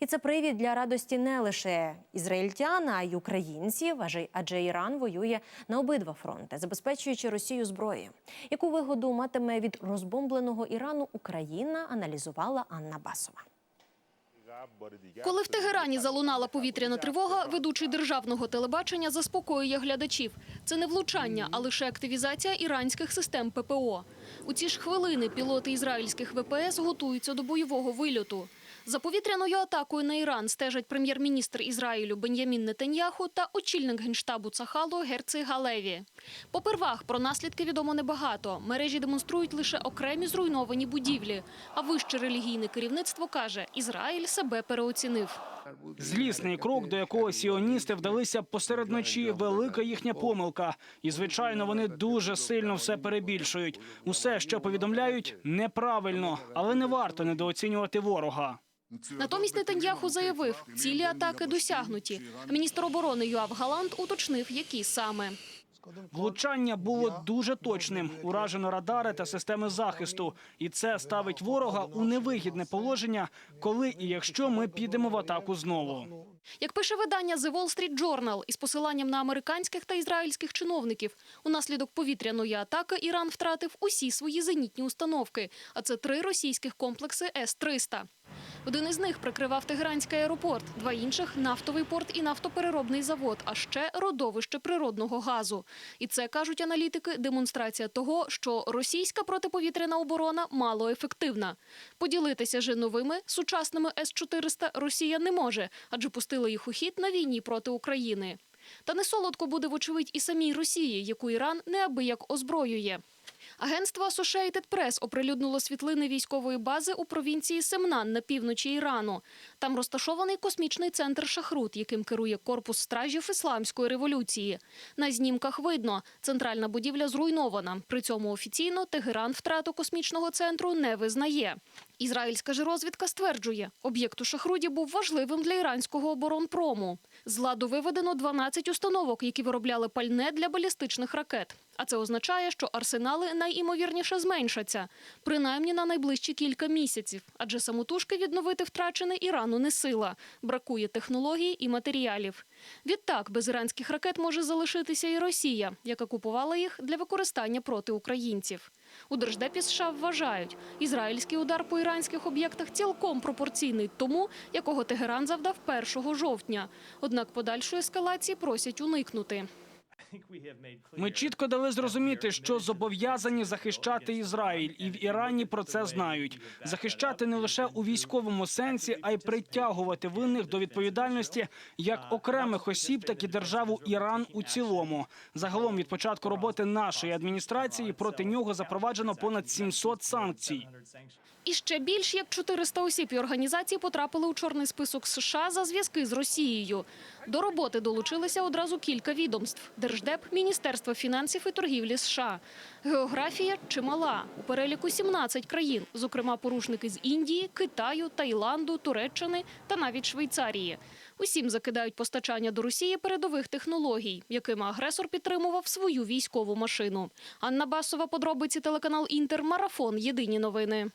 І це привід для радості не лише ізраїльтян, а й українців, адже- Іран воює на обидва фронти, забезпечуючи Росію зброєю. Яку вигоду матиме від розбомбленого Ірану Україна, аналізувала Анна Басова. Коли в Тегерані залунала повітряна тривога, ведучий державного телебачення заспокоює глядачів. Це не влучання, а лише активізація іранських систем ППО. У ці ж хвилини пілоти ізраїльських ВПС готуються до бойового вильоту. За повітряною атакою на Іран стежать прем'єр-міністр Ізраїлю Бен'ямін Нетаньяху та очільник генштабу Цахалу Герци Галеві. Попервах про наслідки відомо небагато. Мережі демонструють лише окремі зруйновані будівлі. А вище релігійне керівництво каже, Ізраїль себе переоцінив. Злісний крок, до якого сіоністи вдалися посеред ночі, велика їхня помилка. І звичайно, вони дуже сильно все перебільшують. Усе, що повідомляють, неправильно, але не варто недооцінювати ворога. Натомість Нетаньяху заявив, цілі атаки досягнуті. Міністр оборони Юав Галант уточнив, які саме. Влучання було дуже точним. Уражено радари та системи захисту, і це ставить ворога у невигідне положення, коли і якщо ми підемо в атаку знову. Як пише видання The Wall Street Journal із посиланням на американських та ізраїльських чиновників, унаслідок повітряної атаки Іран втратив усі свої зенітні установки, а це три російських комплекси С-300. Один із них прикривав Тегеранський аеропорт, два інших – нафтовий порт і нафтопереробний завод, а ще родовище природного газу. І це, кажуть аналітики, демонстрація того, що російська протиповітряна оборона малоефективна. Поділитися же новими сучасними С-400 Росія не може, адже пустила їх у хід на війні проти України. Та не солодко буде, вочевидь, і самій Росії, яку Іран неабияк озброює. Агентство Associated Press оприлюднило світлини військової бази у провінції Семнан на півночі Ірану. Там розташований космічний центр Шахрут, яким керує корпус стражів ісламської революції. На знімках видно, центральна будівля зруйнована. При цьому офіційно Тегеран втрату космічного центру не визнає. Ізраїльська ж розвідка стверджує, об'єкт у Шахруді був важливим для іранського оборонпрому. З ладу виведено 12 установок, які виробляли пальне для балістичних ракет. А це означає, що арсенали найімовірніше зменшаться, принаймні на найближчі кілька місяців. Адже самотужки відновити втрачене Ірану не сила, бракує технологій і матеріалів. Відтак, без іранських ракет може залишитися і Росія, яка купувала їх для використання проти українців. У Держдепі США вважають, ізраїльський удар по іранських об'єктах цілком пропорційний тому, якого Тегеран завдав 1 жовтня. Однак подальшої ескалації просять уникнути. Ми чітко дали зрозуміти, що зобов'язані захищати Ізраїль, і в Ірані про це знають. Захищати не лише у військовому сенсі, а й притягувати винних до відповідальності як окремих осіб, так і державу Іран у цілому. Загалом від початку роботи нашої адміністрації проти нього запроваджено понад 700 санкцій. І ще більш як 400 осіб і організацій потрапили у чорний список США за зв'язки з Росією. До роботи долучилися одразу кілька відомств: Держдеп, Міністерство фінансів і торгівлі США. Географія чимала у переліку 17 країн, зокрема порушники з Індії, Китаю, Таїланду, Туреччини та навіть Швейцарії. Усім закидають постачання до Росії передових технологій, якими агресор підтримував свою військову машину. Анна Басова, подробиці телеканал Інтер, марафон. Єдині новини.